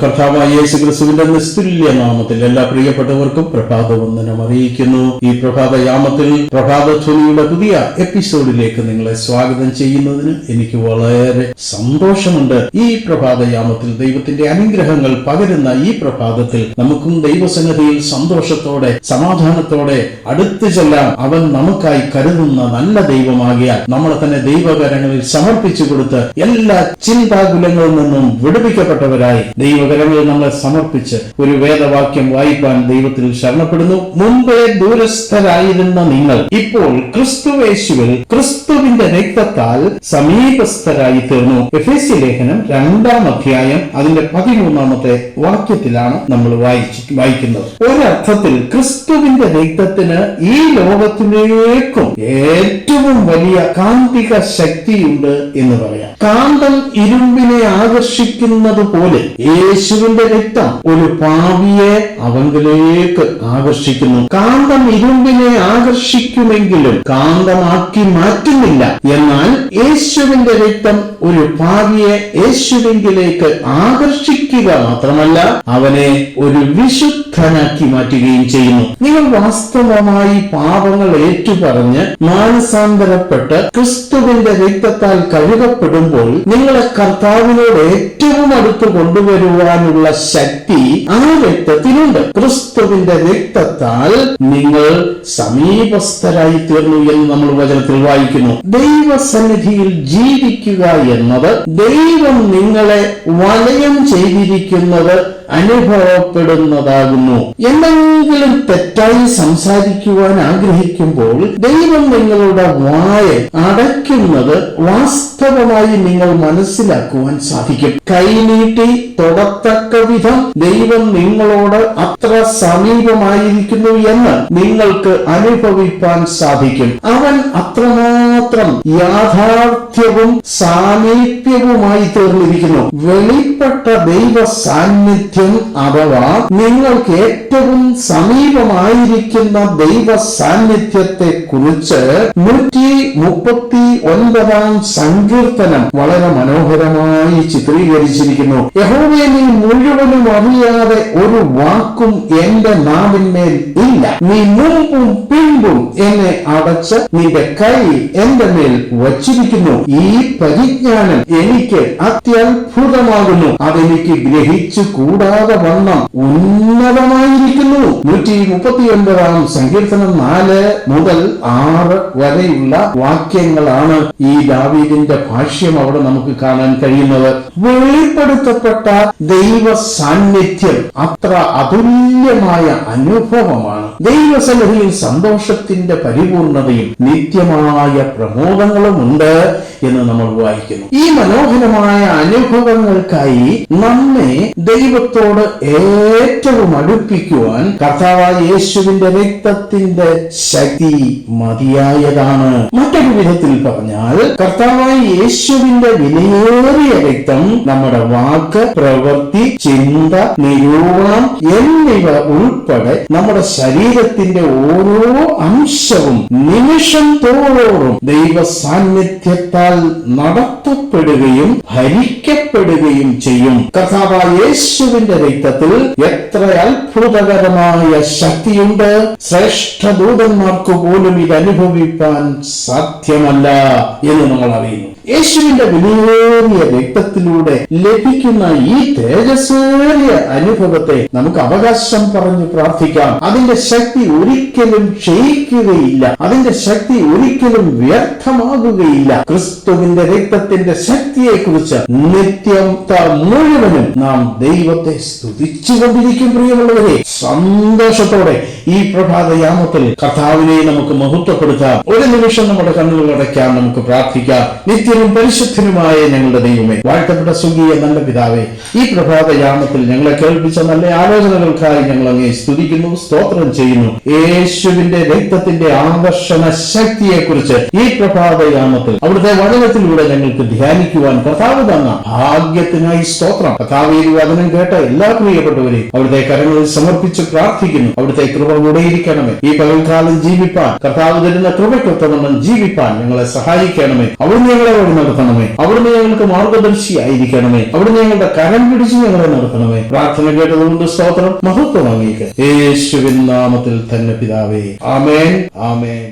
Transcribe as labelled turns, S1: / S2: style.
S1: കർത്താവായ യേശു ക്രിസ്തുവിന്റെ നിസ്തുല്യ നാമത്തിൽ എല്ലാ പ്രിയപ്പെട്ടവർക്കും പ്രഭാത വന്ദനം അറിയിക്കുന്നു ഈ പ്രഭാത ധ്വനിയുടെ പുതിയ എപ്പിസോഡിലേക്ക് നിങ്ങളെ സ്വാഗതം ചെയ്യുന്നതിന് എനിക്ക് വളരെ സന്തോഷമുണ്ട് ഈ പ്രഭാതയാമത്തിൽ ദൈവത്തിന്റെ അനുഗ്രഹങ്ങൾ പകരുന്ന ഈ പ്രഭാതത്തിൽ നമുക്കും ദൈവസന്നിധിയിൽ സന്തോഷത്തോടെ സമാധാനത്തോടെ അടുത്തു ചെല്ലാം അവൻ നമുക്കായി കരുതുന്ന നല്ല ദൈവമാകിയാൽ നമ്മളെ തന്നെ ദൈവകരങ്ങളിൽ സമർപ്പിച്ചു കൊടുത്ത് എല്ലാ ചിന്താകുലങ്ങളിൽ നിന്നും വിടുവിക്കപ്പെട്ടവരെ ഓരോരുത്തരായി ദൈവകരങ്ങളിൽ നമ്മളെ സമർപ്പിച്ച് ഒരു വേദവാക്യം വായിക്കാൻ ദൈവത്തിൽ ശരണപ്പെടുന്നു മുമ്പേ ദൂരസ്ഥരായിരുന്ന നിങ്ങൾ ഇപ്പോൾ ക്രിസ്തുവേശുവിൽ ക്രിസ്തുവിന്റെ രക്തത്താൽ സമീപസ്ഥരായി തീർന്നു സി ലേഖനം രണ്ടാം അധ്യായം അതിന്റെ പതിമൂന്നാമത്തെ വാക്യത്തിലാണ് നമ്മൾ വായിച്ച് വായിക്കുന്നത് ഒരർത്ഥത്തിൽ ക്രിസ്തുവിന്റെ രക്തത്തിന് ഈ ലോകത്തിലേക്കും ഏറ്റവും വലിയ കാന്തിക ശക്തിയുണ്ട് എന്ന് പറയാം കാന്തം ഇരുമ്പിനെ ആകർഷിക്കുന്നത് പോലെ യേശുവിന്റെ രക്തം ഒരു പാവിയെ അവങ്കിലേക്ക് ആകർഷിക്കുന്നു കാന്തം ഇരുമ്പിനെ ആകർഷിക്കുമെങ്കിലും കാന്തമാക്കി മാറ്റുന്നില്ല എന്നാൽ യേശുവിന്റെ രക്തം ഒരു പാവിയെ യേശുവിങ്കിലേക്ക് ആകർഷിക്കുക മാത്രമല്ല അവനെ ഒരു വിശുദ്ധനാക്കി മാറ്റുകയും ചെയ്യുന്നു നിങ്ങൾ വാസ്തവമായി പാപങ്ങൾ ഏറ്റുപറഞ്ഞ് മാനസാന്തരപ്പെട്ട് ക്രിസ്തുവിന്റെ രക്തത്താൽ കഴുകപ്പെടുമ്പോൾ നിങ്ങളെ കർത്താവിനോട് ഏറ്റവും അടുത്ത് കൊണ്ടുവരുവാനുള്ള ശക്തി ആ രക്തത്തിനുണ്ട് ക്രിസ്തുവിന്റെ രക്തത്താൽ നിങ്ങൾ സമീപസ്ഥരായി തീർന്നു എന്ന് നമ്മൾ വചനത്തിൽ വായിക്കുന്നു ദൈവസന്നിധിയിൽ ജീവിക്കുക എന്നത് ദൈവം നിങ്ങളെ വലയം ചെയ്തിരിക്കുന്നത് അനുഭവപ്പെടുന്നതാകുന്നു എന്തെങ്കിലും തെറ്റായി സംസാരിക്കുവാൻ ആഗ്രഹിക്കുമ്പോൾ ദൈവം നിങ്ങളുടെ വായ അടയ്ക്കുന്നത് വാസ്തവമായി നിങ്ങൾ മനസ്സിലാക്കുവാൻ സാധിക്കും കൈനീട്ടി നീട്ടി തൊടത്തക്ക വിധം ദൈവം നിങ്ങളോട് അത്ര സമീപമായിരിക്കുന്നു എന്ന് നിങ്ങൾക്ക് അനുഭവിപ്പാൻ സാധിക്കും അവൻ അത്രമാത്രം യാഥാർത്ഥ സാമർത്ഥ്യവും സാമീപ്യവുമായി തീർന്നിരിക്കുന്നു വെളിപ്പെട്ട ദൈവ സാന്നിധ്യം അഥവാ നിങ്ങൾക്ക് ഏറ്റവും സമീപമായിരിക്കുന്ന ദൈവ സാന്നിധ്യത്തെ കുറിച്ച് നൂറ്റി മുപ്പത്തി ഒൻപതാം സങ്കീർത്തനം വളരെ മനോഹരമായി ചിത്രീകരിച്ചിരിക്കുന്നു യഹോവയെ മുഴുവനും അറിയാതെ ഒരു വാക്കും എന്റെ നാവിന്മേൽ ഇല്ല നീ മുമ്പും വീണ്ടും എന്നെ അടച്ച് നിന്റെ കൈ എന്റെ മേൽ വച്ചിരിക്കുന്നു ഈ പരിജ്ഞാനം എനിക്ക് അത്യത്ഭുതമാകുന്നു അതെനിക്ക് ഗ്രഹിച്ചു കൂടാതെ വണ്ണം ഉന്നതമായിരിക്കുന്നു നൂറ്റി മുപ്പത്തി ഒൻപതാം സങ്കീർത്തനം നാല് മുതൽ ആറ് വരെയുള്ള വാക്യങ്ങളാണ് ഈ ദാവീദിന്റെ ഭാഷ്യം അവിടെ നമുക്ക് കാണാൻ കഴിയുന്നത് വെളിപ്പെടുത്തപ്പെട്ട ദൈവ സാന്നിധ്യം അത്ര അതുല്യമായ അനുഭവമാണ് ദൈവസന്നിധിയിൽ സന്തോഷത്തിന്റെ പരിപൂർണതയും നിത്യമായ പ്രമോദങ്ങളും ഉണ്ട് എന്ന് നമ്മൾ വായിക്കുന്നു ഈ മനോഹരമായ അനുഭവങ്ങൾക്കായി നമ്മെ ദൈവത്തോട് ഏറ്റവും അടുപ്പിക്കുവാൻ കർത്താവായ യേശുവിന്റെ രക്തത്തിന്റെ ശക്തി മതിയായതാണ് മറ്റൊരു വിധത്തിൽ പറഞ്ഞാൽ കർത്താവായ യേശുവിന്റെ വിലയേറിയ രക്തം നമ്മുടെ വാക്ക് പ്രവൃത്തി ചിന്ത നിരൂപണം എന്നിവ ഉൾപ്പെടെ നമ്മുടെ ശരീരം ശരീരത്തിന്റെ ഓരോ അംശവും നിമിഷം തോറോറും ദൈവ സാന്നിധ്യത്താൽ നടത്തപ്പെടുകയും ഭരിക്കപ്പെടുകയും ചെയ്യും കഥാവ യേശുവിന്റെ രക്തത്തിൽ എത്ര അത്ഭുതകരമായ ശക്തിയുണ്ട് ശ്രേഷ്ഠ ദൂതന്മാർക്ക് പോലും ഇത് അനുഭവിപ്പാൻ സാധ്യമല്ല എന്ന് നമ്മൾ അറിയുന്നു യേശുവിന്റെ വിലയേറിയ രക്തത്തിലൂടെ ലഭിക്കുന്ന ഈ തേജസ്സേറിയ അനുഭവത്തെ നമുക്ക് അവകാശം പറഞ്ഞു പ്രാർത്ഥിക്കാം അതിന്റെ ശക്തി ഒരിക്കലും ക്ഷയിക്കുകയില്ല അതിന്റെ ശക്തി ഒരിക്കലും വ്യർത്ഥമാകുകയില്ല ക്രിസ്തുവിന്റെ രക്തത്തിന്റെ ശക്തിയെ കുറിച്ച് നിത്യത മുഴുവനും നാം ദൈവത്തെ സ്തുതിച്ചുകൊണ്ടിരിക്കും പ്രിയമുള്ളവരെ സന്തോഷത്തോടെ ഈ പ്രഭാതയാമത്തിൽ കർത്താവിനെ നമുക്ക് മഹത്വപ്പെടുത്താം ഒരു നിമിഷം നമ്മുടെ കണ്ണുകൾ അടയ്ക്കാം നമുക്ക് പ്രാർത്ഥിക്കാം നിത്യ നിത്യനും പരിശുദ്ധനുമായ ഞങ്ങളുടെ ദൈവമേ വാഴ്ത്തപ്പെട്ട സുഖിയ നല്ല പിതാവേ ഈ യാമത്തിൽ ഞങ്ങളെ കേൾപ്പിച്ച നല്ല ആലോചനകൾക്കായി ഞങ്ങൾ അങ്ങനെ സ്തുതിക്കുന്നു സ്തോത്രം ചെയ്യുന്നു യേശുവിന്റെ രക്തത്തിന്റെ ആകർഷണ ശക്തിയെ കുറിച്ച് ഈ പ്രഭാതയാമത്തിൽ അവിടുത്തെ വചനത്തിലൂടെ ഞങ്ങൾക്ക് ധ്യാനിക്കുവാൻ കർത്താവ് തന്ന ഭാഗ്യത്തിനായി സ്തോത്രം കർത്താവ് വചനം കേട്ട എല്ലാ പ്രിയപ്പെട്ടവരെയും അവിടുത്തെ കരങ്ങളിൽ സമർപ്പിച്ച് പ്രാർത്ഥിക്കുന്നു അവിടുത്തെ കൃപ കൂടെയിരിക്കണമേ ഈ പകൽക്കാലം ജീവിപ്പാൻ കർത്താവ് തരുന്ന കൃപക്കൊത്തമെന്നും ജീവിപ്പാൻ ഞങ്ങളെ സഹായിക്കണമേ അവിടുന്ന് ഞങ്ങളെ ഞങ്ങളെ നടത്തണമേ അവിടുന്ന് ഞങ്ങൾക്ക് മാർഗദർശിയായിരിക്കണമേ അവിടുന്ന് ഞങ്ങളുടെ കരം പിടിച്ച് ഞങ്ങളെ നടത്തണമേ പ്രാർത്ഥന കേട്ടതുകൊണ്ട് സ്തോത്രം മഹത്വം യേശുവിൻ നാമത്തിൽ തന്നെ പിതാവേ ആമേൻ
S2: ആമേൻ